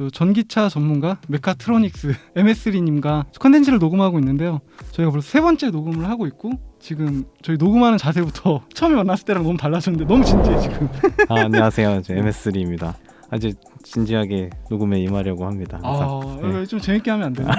또 전기차 전문가 메카트로닉스 MS3님과 컨텐츠를 녹음하고 있는데요. 저희가 벌써 세 번째 녹음을 하고 있고 지금 저희 녹음하는 자세부터 처음에 만났을 때랑 너무 달라졌는데 너무 진지해 지금. 아, 안녕하세요. 저 MS3입니다. 아주 진지하게 녹음에 임하려고 합니다. 항상. 아, 네. 어, 좀 재밌게 하면 안 되나?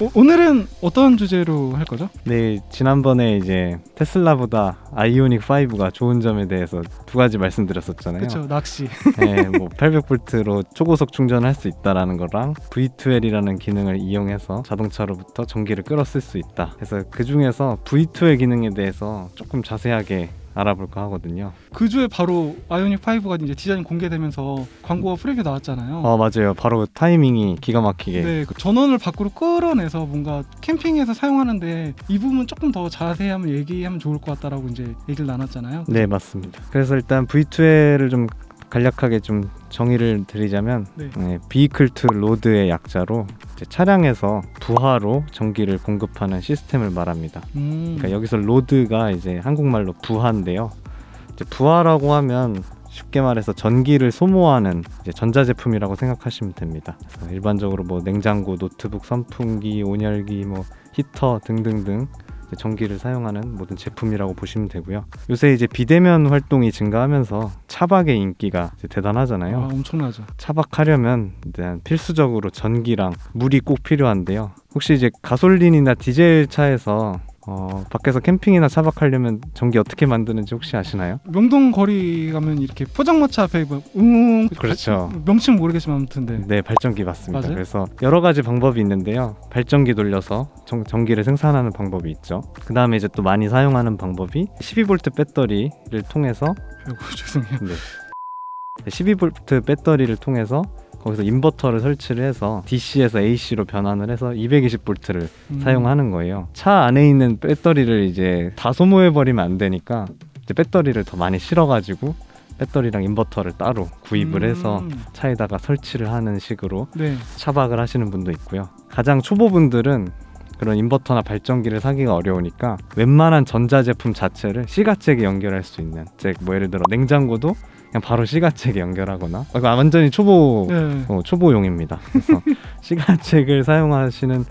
어, 오늘은 어떤 주제로 할 거죠? 네, 지난번에 이제 테슬라보다 아이오닉 5가 좋은 점에 대해서 두 가지 말씀드렸었잖아요. 그렇죠, 낚시. 네, 뭐 800볼트로 초고속 충전을 할수 있다라는 거랑 V2L이라는 기능을 이용해서 자동차로부터 전기를 끌어 쓸 수 있다. 그래서 그 중에서 V2L 기능에 대해서 조금 자세하게 알아볼까 하거든요. 그 주에 바로 아이오닉 5가 이제 디자인 공개되면서 광고가 프리뷰 나왔잖아요. 어, 맞아요. 바로 타이밍이 기가 막히게. 네, 그 전원을 밖으로 끌어내서 뭔가 캠핑에서 사용하는데 이 부분 조금 더 자세히 한번 얘기하면 좋을 것 같다라고 이제 얘기를 나눴잖아요. 네, 맞습니다. 그래서 일단 V2L을 좀 간략하게 좀 정의를 드리자면 네. 네, Vehicle to Load의 약자로 이제 차량에서 부하로 전기를 공급하는 시스템을 말합니다. 음, 그러니까 여기서 로드가 이제 한국말로 부하인데요. 이제 부하라고 하면 쉽게 말해서 전기를 소모하는 이제 전자제품이라고 생각하시면 됩니다. 일반적으로 뭐 냉장고, 노트북, 선풍기, 온열기, 뭐 히터 등등등 이제 전기를 사용하는 모든 제품이라고 보시면 되고요. 요새 이제 비대면 활동이 증가하면서 차박의 인기가 이제 아, 대단하잖아요. 엄청나죠. 차박하려면 일단 필수적으로 전기랑 물이 꼭 필요한데요. 혹시 이제 가솔린이나 디젤 차에서 어, 밖에서 캠핑이나 차박하려면 전기 어떻게 만드는지 혹시 아시나요? 명동 거리 가면 이렇게 포장마차 앞에 뭐웅 그렇죠. 명칭 모르겠지만 아무튼 네. 네, 발전기 맞습니다. 맞아요? 그래서 여러 가지 방법이 있는데요. 발전기 돌려서 전, 전기를 생산하는 방법이 있죠. 그 다음에 이제 또 많이 사용하는 방법이 12V 배터리를 통해서 아이고 죄송해요. 네. 12V 배터리를 통해서 거기서 인버터를 설치를 해서 DC에서 AC로 변환을 해서 220V를 음, 사용하는 거예요. 차 안에 있는 배터리를 이제 다 소모해 버리면 안 되니까 이제 배터리를 더 많이 실어가지고 배터리랑 인버터를 따로 구입을 음, 해서 차에다가 설치를 하는 식으로 네. 차박을 하시는 분도 있고요. 가장 초보분들은 그런 인버터나 발전기를 사기가 어려우니까 웬만한 전자제품 자체를 시가잭에 연결할 수 있는 즉 뭐 예를 들어 냉장고도 그냥 바로 시가잭에 연결하거나 어, 완전히 초보 네. 어, 초보용입니다. 그래서 시가잭을 사용하시는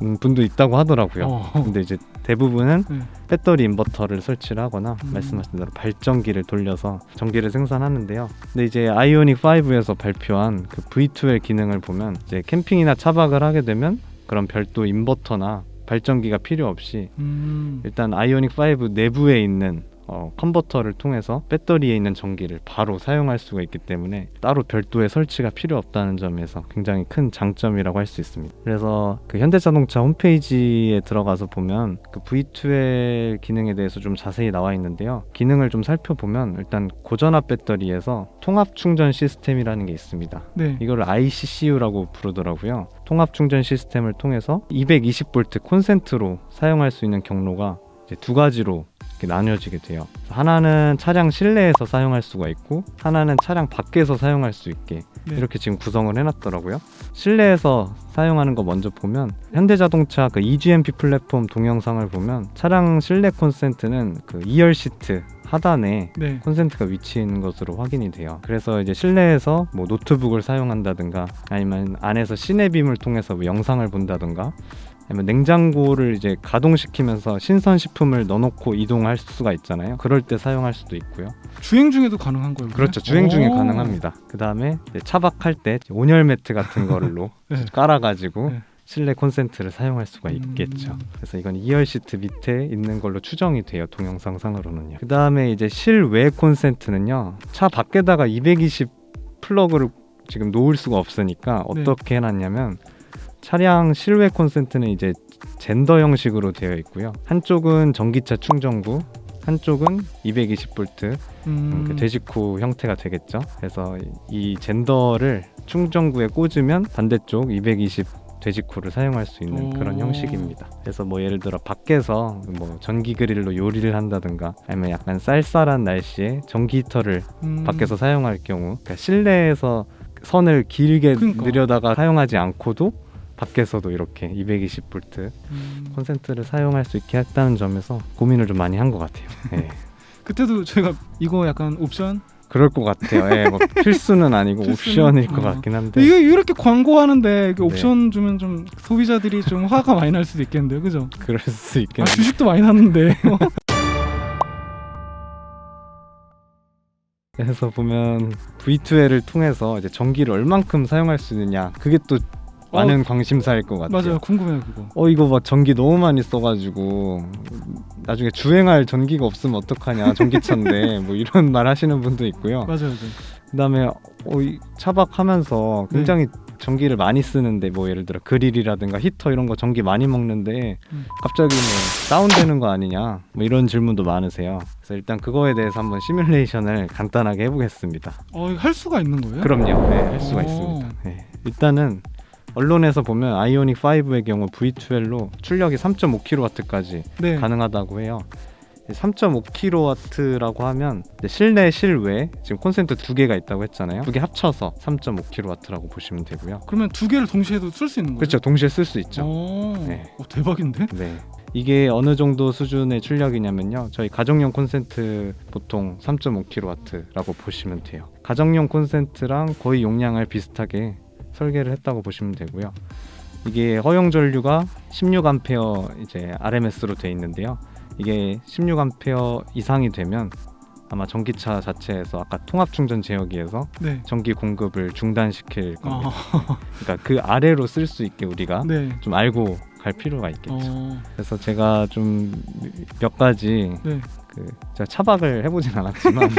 음, 분도 있다고 하더라고요. 어. 근데 이제 대부분은 네. 배터리 인버터를 설치를 하거나 음. 말씀하신 대로 발전기를 돌려서 전기를 생산하는데요. 근데 이제 아이오닉 5에서 발표한 그 V2L 기능을 보면 이제 캠핑이나 차박을 하게 되면 그런 별도 인버터나 발전기가 필요 없이 음, 일단 아이오닉 5 내부에 있는 어, 컨버터를 통해서 배터리에 있는 전기를 바로 사용할 수가 있기 때문에 따로 별도의 설치가 필요 없다는 점에서 굉장히 큰 장점이라고 할 수 있습니다. 그래서 그 현대자동차 홈페이지에 들어가서 보면 그 V2L 기능에 대해서 좀 자세히 나와 있는데요. 기능을 좀 살펴보면 일단 고전압 배터리에서 통합 충전 시스템이라는 게 있습니다. 네. 이거를 ICCU라고 부르더라고요. 통합 충전 시스템을 통해서 220V 콘센트로 사용할 수 있는 경로가 두 가지로 나뉘어지게 돼요. 하나는 차량 실내에서 사용할 수가 있고 하나는 차량 밖에서 사용할 수 있게 네. 이렇게 지금 구성을 해놨더라고요. 실내에서 사용하는 거 먼저 보면 현대자동차 그 EGMP 플랫폼 동영상을 보면 차량 실내 콘센트는 그 2열 시트 하단에 네. 콘센트가 위치해 있는 것으로 확인이 돼요. 그래서 이제 실내에서 뭐 노트북을 사용한다든가 아니면 안에서 시내빔을 통해서 뭐 영상을 본다든가 아니면 냉장고를 이제 가동시키면서 신선 식품을 넣어놓고 이동할 수가 있잖아요. 그럴 때 사용할 수도 있고요. 주행 중에도 가능한 거예요? 그렇죠. 주행 중에 오. 가능합니다. 그 다음에 차박할 때 온열 매트 같은 걸로 네. 깔아가지고 네. 실내 콘센트를 사용할 수가 음. 있겠죠. 그래서 이건 2열 시트 밑에 있는 걸로 추정이 돼요. 동영상상으로는요. 그 다음에 이제 실외 콘센트는요. 차 밖에다가 220 플러그를 지금 놓을 수가 없으니까 네. 어떻게 해놨냐면 차량 실외 콘센트는 이제 젠더 형식으로 되어 있고요. 한쪽은 전기차 충전구, 한쪽은 220V 음, 그 돼지코 형태가 되겠죠. 그래서 이 젠더를 충전구에 꽂으면 반대쪽 220 돼지코를 사용할 수 있는 오. 그런 형식입니다. 그래서 뭐 예를 들어 밖에서 뭐 전기 그릴로 요리를 한다든가 아니면 약간 쌀쌀한 날씨에 전기 히터를 음, 밖에서 사용할 경우 그러니까 실내에서 선을 길게 그러니까. 늘려다가 사용하지 않고도 밖에서도 이렇게 220V 음, 콘센트를 사용할 수 있게 했다는 점에서 고민을 좀 많이 한 것 같아요. 네. 그때도 저희가 이거 약간 옵션 그럴 것 같아요. 예, 뭐 필수는 아니고 필수는? 옵션일 것 어. 같긴 한데. 이게 이렇게 광고하는데 네. 이게 옵션 주면 좀 소비자들이 좀 화가 많이 날 수도 있겠는데요, 그죠? 그럴 수 아, 있겠네요. 주식도 많이 샀는데. 그래서 보면 V2L을 통해서 이제 전기를 얼만큼 사용할 수 있느냐 그게 또 많은 관심사일 것 같아요. 맞아요, 궁금해요 그거. 어 이거 막 전기 너무 많이 써가지고 나중에 주행할 전기가 없으면 어떡하냐 전기차인데 뭐 이런 말 하시는 분도 있고요. 맞아요, 맞아요. 그다음에 어, 이 차박하면서 네. 굉장히 전기를 많이 쓰는데 뭐 예를 들어 그릴이라든가 히터 이런 거 전기 많이 먹는데 음. 갑자기 뭐 다운되는 거 아니냐 뭐 이런 질문도 많으세요. 그래서 일단 그거에 대해서 한번 시뮬레이션을 간단하게 해보겠습니다. 어, 이거 할 수가 있는 거예요? 그럼요. 네, 할 수가 오. 있습니다. 네. 일단은 언론에서 보면 아이오닉 5의 경우 V2L로 출력이 3.5kW까지 네. 가능하다고 해요. 3.5kW라고 하면 실내 실외 지금 콘센트 두 개가 있다고 했잖아요. 두 개 합쳐서 3.5kW라고 보시면 되고요. 그러면 두 개를 동시에도 쓸 수 있는 거예요? 그렇죠. 동시에 쓸 수 있죠. 오, 네. 어, 대박인데? 네. 이게 어느 정도 수준의 출력이냐면요. 저희 가정용 콘센트 보통 3.5kW라고 보시면 돼요. 가정용 콘센트랑 거의 용량을 비슷하게 설계를 했다고 보시면 되고요. 이게 허용 전류가 16A 이제 RMS로 돼 있는데요. 이게 16A 이상이 되면 아마 전기차 자체에서 아까 통합 충전 제어기에서 네. 전기 공급을 중단시킬 겁니다. 어, 그러니까 그 아래로 쓸 수 있게 우리가 네. 좀 알고 갈 필요가 있겠죠. 어, 그래서 제가 좀 몇 가지 네. 그 제가 차박을 해보진 않았지만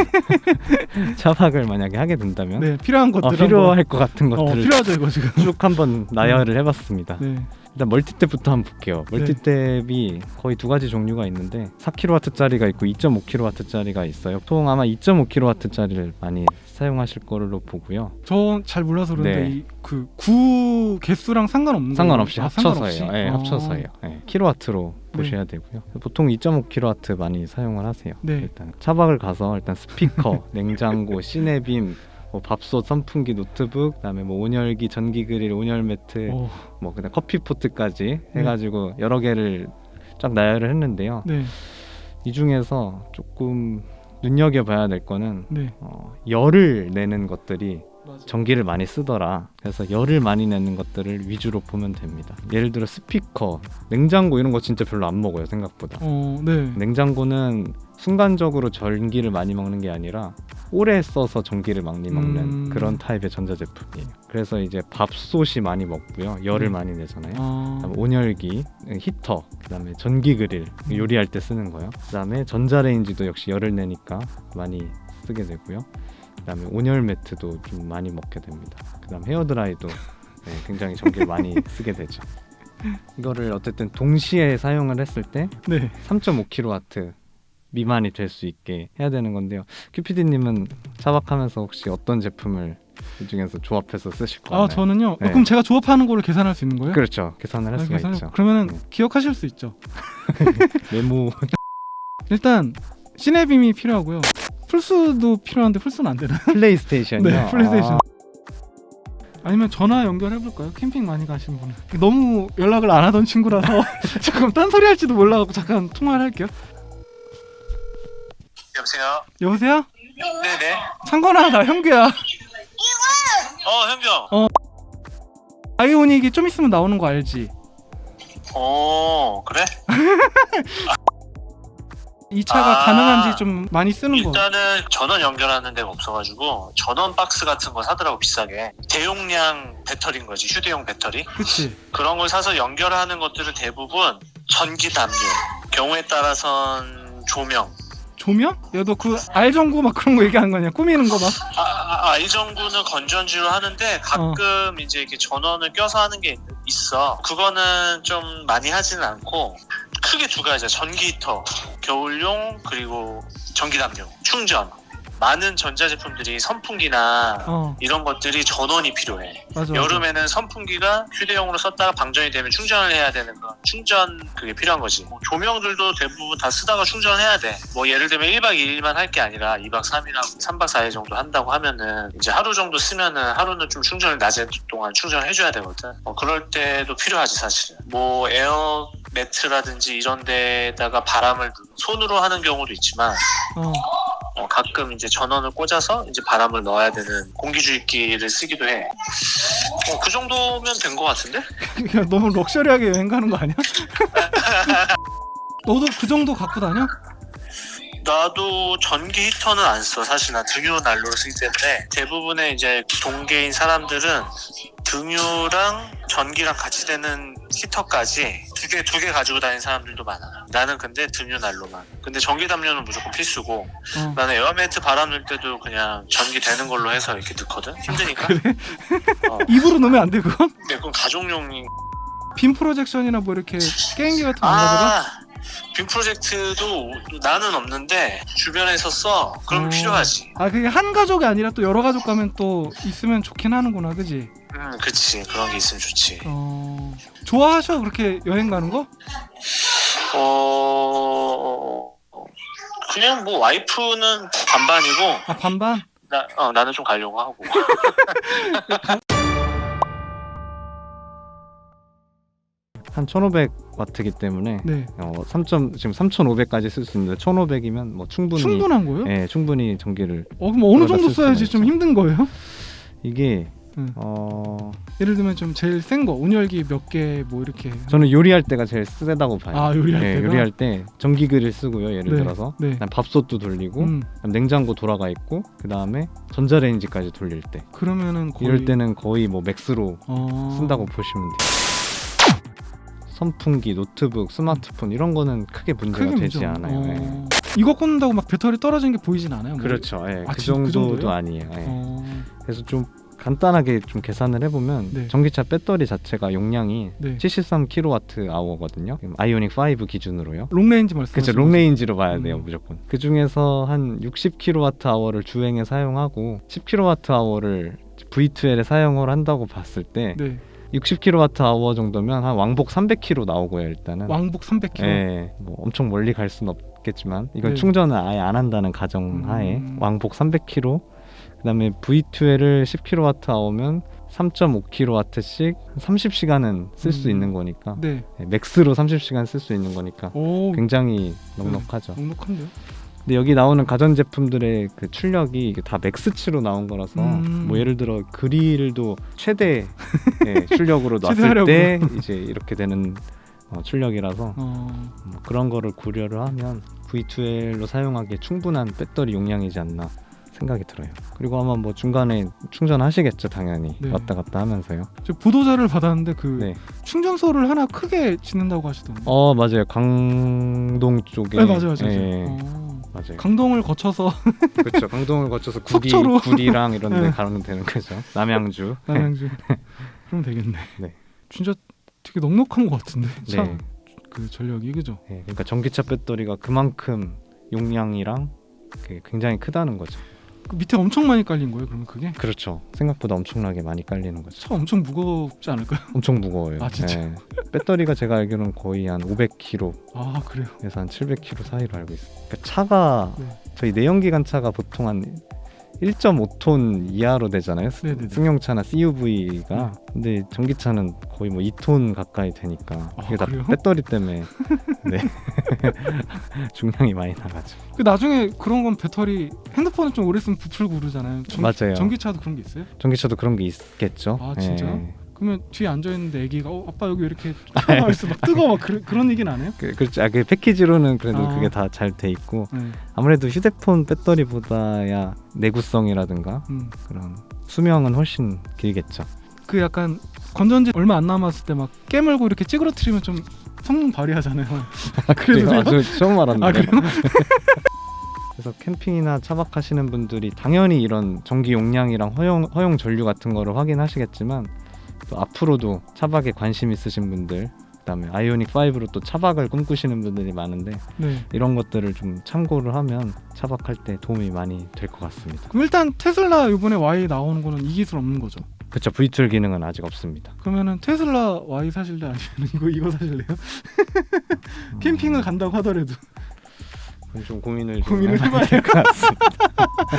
차박을 만약에 하게 된다면 네. 필요한 어, 것들 필요할 것 같은 한번, 어, 것들을 필요하죠 이거 지금. 쭉 한번 나열을 해봤습니다. 네. 일단 멀티탭부터 한번 볼게요. 멀티탭이 거의 두 가지 종류가 있는데 4kW짜리가 있고 2.5kW짜리가 있어요. 보통 아마 2.5kW짜리를 많이 사용하실 걸로 보고요. 저잘 몰라서 그런데 네. 이 그구 개수랑 상관없는 상관없이 거예요? 아, 합쳐서예요. 상관없이? 예, 어. 합쳐서예요. 예, 킬로와트로 네. 보셔야 되고요. 보통 2.5kW 많이 사용을 하세요. 네. 일단 차박을 가서 일단 스피커, 냉장고, 시네빔, 뭐 밥솥, 선풍기, 노트북, 그다음에 뭐 온열기, 전기 그릴, 온열 매트, 어, 뭐 그다음 커피 포트까지 네. 해가지고 여러 개를 쫙 나열을 했는데요. 네. 이 중에서 조금 눈여겨봐야 될 거는 네. 어, 열을 내는 것들이 전기를 많이 쓰더라. 그래서 열을 많이 내는 것들을 위주로 보면 됩니다. 예를 들어 스피커, 냉장고 이런 거 진짜 별로 안 먹어요 생각보다. 어, 네. 냉장고는 순간적으로 전기를 많이 먹는 게 아니라 오래 써서 전기를 많이 먹는 음. 그런 타입의 전자제품이에요. 그래서 이제 밥솥이 많이 먹고요. 열을 음. 많이 내잖아요. 아, 온열기, 히터, 그다음에 전기 그릴 음. 요리할 때 쓰는 거요. 그다음에 전자레인지도 역시 열을 내니까 많이 쓰게 되고요. 그다음에 온열 매트도 좀 많이 먹게 됩니다. 그다음 헤어 드라이도 네, 굉장히 전기를 많이 쓰게 되죠. 이거를 어쨌든 동시에 사용을 했을 때 네. 3.5kW 미만이 될 수 있게 해야 되는 건데요. 큐피디님은 차박하면서 혹시 어떤 제품을 이 중에서 조합해서 쓰실 것 같나요? 아, 저는요. 어, 네. 그럼 제가 조합하는 거를 계산할 수 있는 거예요? 그렇죠. 계산을 할 아, 수가 계산을- 있죠. 그러면은 네. 기억하실 수 있죠. 메모 일단 시네빔이 필요하고요. 플스도 필요한데 플스는 안 되나요? 플레이스테이션이요. 네, 플레이스테이션. 아, 아니면 전화 연결해 볼까요? 캠핑 많이 가시는 분은 너무 연락을 안 하던 친구라서 조금 딴소리 할지도 몰라갖고 잠깐 통화를 할게요. 여보세요? 여보세요? 네네. 창건아 나 형규야. 어, 현경. 아이오닉이 좀 있으면 나오는 거 알지? 오, 그래? 이 차가 아. 가능한지 좀 많이 쓰는 거. 일단은 전원 연결하는 데가 없어가지고 전원 박스 같은 거 사더라고 비싸게. 대용량 배터리인 거지 휴대용 배터리. 그치? 그런 걸 사서 연결하는 것들은 대부분 전기 담요. 경우에 따라선 조명. 조명? 야 너 그 알전구 막 그런 거 얘기하는 거냐? 꾸미는 거 막. 아, 아, 아, 이 정도는 건전지로 하는데 가끔 이제 이렇게 전원을 껴서 하는 게 있어. 그거는 좀 많이 하지는 않고 크게 두 가지야. 전기 히터, 겨울용 그리고 전기 담요, 충전. 많은 전자제품들이 선풍기나 어 이런 것들이 전원이 필요해. 맞아. 여름에는 선풍기가 휴대용으로 썼다가 방전이 되면 충전을 해야 되는 거. 충전 그게 필요한 거지. 뭐 조명들도 대부분 다 쓰다가 충전해야 돼. 뭐 예를 들면 1박 2일만 할 게 아니라 2박 3일하고 3박 4일 정도 한다고 하면은 이제 하루 정도 쓰면은 하루는 좀 충전을 낮에 동안 충전을 해줘야 되거든. 어, 그럴 때도 필요하지 사실은. 뭐 에어 매트라든지 이런 데다가 바람을 손으로 하는 경우도 있지만 어. 어, 가끔 이제 전원을 꽂아서 이제 바람을 넣어야 되는 공기주입기를 쓰기도 해. 어, 그 정도면 된 것 같은데? 야, 너무 럭셔리하게 여행 가는 거 아니야? 너도 그 정도 갖고 다녀? 나도 전기 히터는 안 써. 사실 난 등유 난로를 쓰기 때문에 대부분의 이제 동계인 사람들은 등유랑 전기랑 같이 되는 히터까지 두 개 두 개 가지고 다니는 사람들도 많아. 나는 근데 등유 난로만. 근데 전기 담요는 무조건 필수고 어. 나는 에어매트 바람 넣을 때도 그냥 전기 되는 걸로 해서 이렇게 넣거든. 힘드니까. 그래? 어, 입으로 넣으면 안돼 그건? 근데 그건 가족용인. 빔 프로젝션이나 뭐 이렇게 게임기 같은 거안 가져가? 아, 빔 프로젝트도 나는 없는데 주변에서 써. 그러면 어. 필요하지. 아 그게 한 가족이 아니라 또 여러 가족 가면 또 있으면 좋긴 하는구나 그지? 음, 그치. 그런 게 있으면 좋지. 어 좋아하셔 그렇게 여행 가는 거? 어 그냥 뭐 와이프는 반반이고 아 반반? 나 어, 나는 좀 가려고 하고 한 1,500와트기 때문에 네 어, 3. 지금 3,500까지 쓸 수 있는데 1,500이면 뭐 충분히 충분한 거예요? 예, 충분히 전기를 어 그럼 어느 정도 써야지 좀. 힘든 거예요? 이게 음. 어 예를 들면 좀 제일 센 거 온열기 몇 개 뭐 이렇게 저는 요리할 때가 제일 세다고 봐요. 아 요리할 예, 때가 요리할 때 전기그릴 쓰고요. 예를 네, 들어서 네. 그다음 밥솥도 돌리고 음, 그다음 냉장고 돌아가 있고 그다음에 전자레인지까지 돌릴 때 그러면은 거의 이럴 때는 거의 뭐 맥스로 어... 쓴다고 보시면 돼요. 선풍기, 노트북, 스마트폰 이런 거는 크게 문제가 크게 되지 문제 없- 않아요. 예. 어... 이거 꽂는다고 막 배터리 떨어지는 게 보이진 않아요? 뭐. 그렇죠. 예, 아, 그 진- 그 정도도 정도예요? 아니에요. 예. 어... 그래서 좀 간단하게 좀 계산을 해보면 네. 전기차 배터리 자체가 용량이 네. 73kWh거든요. 아이오닉 5 기준으로요. 롱레인지 말씀. 그렇죠. 롱레인지로 봐야 돼요, 음. 무조건. 그 중에서 한 60kWh를 주행에 사용하고 10kWh를 V2L에 사용을 한다고 봤을 때 네. 60kWh 정도면 한 왕복 300km 나오고요, 일단은. 왕복 300km. 예, 뭐 엄청 멀리 갈 수는 없겠지만 이건 네. 충전을 아예 안 한다는 가정하에 음. 왕복 300km 그다음에 V2L을 10kWh면 3.5kW씩 30시간은 쓸수 음. 있는 거니까 네. 예, 맥스로 30시간 쓸 수 있는 거니까 오. 굉장히 넉넉하죠. 넉넉한데요? 근데 여기 나오는 가전 제품들의 그 출력이 이게 다 맥스치로 나온 거라서 음. 뭐 예를 들어 그릴도 최대 예, 출력으로 놨을 최대하려고. 때 이제 이렇게 되는 어, 출력이라서 어. 뭐 그런 거를 고려를 하면 V2L로 사용하기에 충분한 배터리 용량이지 않나 생각이 들어요. 그리고 아마 뭐 중간에 충전하시겠죠, 당연히 네. 왔다 갔다 하면서요. 저 보도자를 받았는데 그 네. 충전소를 하나 크게 짓는다고 하시던데. 어 맞아요, 강동 쪽에. 네 맞아요, 맞아요. 예, 어. 맞아요. 강동을 거쳐서 그렇죠. 강동을 거쳐서 구리, 속초로. 구리랑 이런 데 네. 가면 되는 거죠. 남양주. 남양주. 그럼 되겠네. 네. 진짜 되게 넉넉한 것 같은데. 네. 참그 전력이 그죠? 네, 그러니까 전기차 배터리가 그만큼 용량이랑 그게 굉장히 크다는 거죠. 그 밑에 엄청 많이 깔린 거예요. 그러면 그게 그렇죠. 생각보다 엄청나게 많이 깔리는 거죠. 차 엄청 무겁지 않을까요? 엄청 무거워요. 아, 진짜? 네. 배터리가 제가 알기로는 거의 한 500kg에서 아 그래요. 한 700kg 사이로 알고 있어요. 그러니까 차가 네. 저희 내연기관 차가 보통 한 1.5톤 이하로 되잖아요. 스- 네네네. 승용차나 CUV가. 근데 전기차는 거의 뭐 2톤 가까이 되니까 아, 이게 다 그래요? 배터리 때문에 네. 중량이 많이 나가죠. 그 나중에 그런 건 배터리 핸드폰은 좀 오래 쓰면 부풀고 그러잖아요. 전, 맞아요. 전기차도 그런 게 있어요? 전기차도 그런 게 있겠죠. 아, 진짜요? 예. 그러면 뒤에 앉아 있는데 애기가 어 아빠 여기 왜 이렇게 차가워서 막 뜨거워 막 그런 그런 얘기는 안 해요? 그, 그렇죠. 아, 그 패키지로는 그래도 아. 그게 다 잘 돼 있고 네. 아무래도 휴대폰 배터리보다야 내구성이라든가 음. 그런 수명은 훨씬 길겠죠. 그 약간 건전지 얼마 안 남았을 때 막 깨물고 이렇게 찌그러뜨리면 좀 성능 발휘하잖아요. 그래도 아, 저 처음 알았는데. 아 그래요? 그래서 캠핑이나 차박하시는 분들이 당연히 이런 전기 용량이랑 허용 허용 전류 같은 거를 확인하시겠지만 또 앞으로도 차박에 관심 있으신 분들 그다음에 아이오닉 5로 또 차박을 꿈꾸시는 분들이 많은데 네. 이런 것들을 좀 참고를 하면 차박할 때 도움이 많이 될 것 같습니다. 그럼 일단 테슬라 이번에 Y 나오는 거는 이 기술 없는 거죠? 그렇죠. V2 기능은 아직 없습니다. 그러면은 테슬라 Y 사실래 아니면 이거 이거 사실래요? 캠핑을 간다고 하더라도 좀 고민을 좀 고민을 해봐야 될 것 같습니다.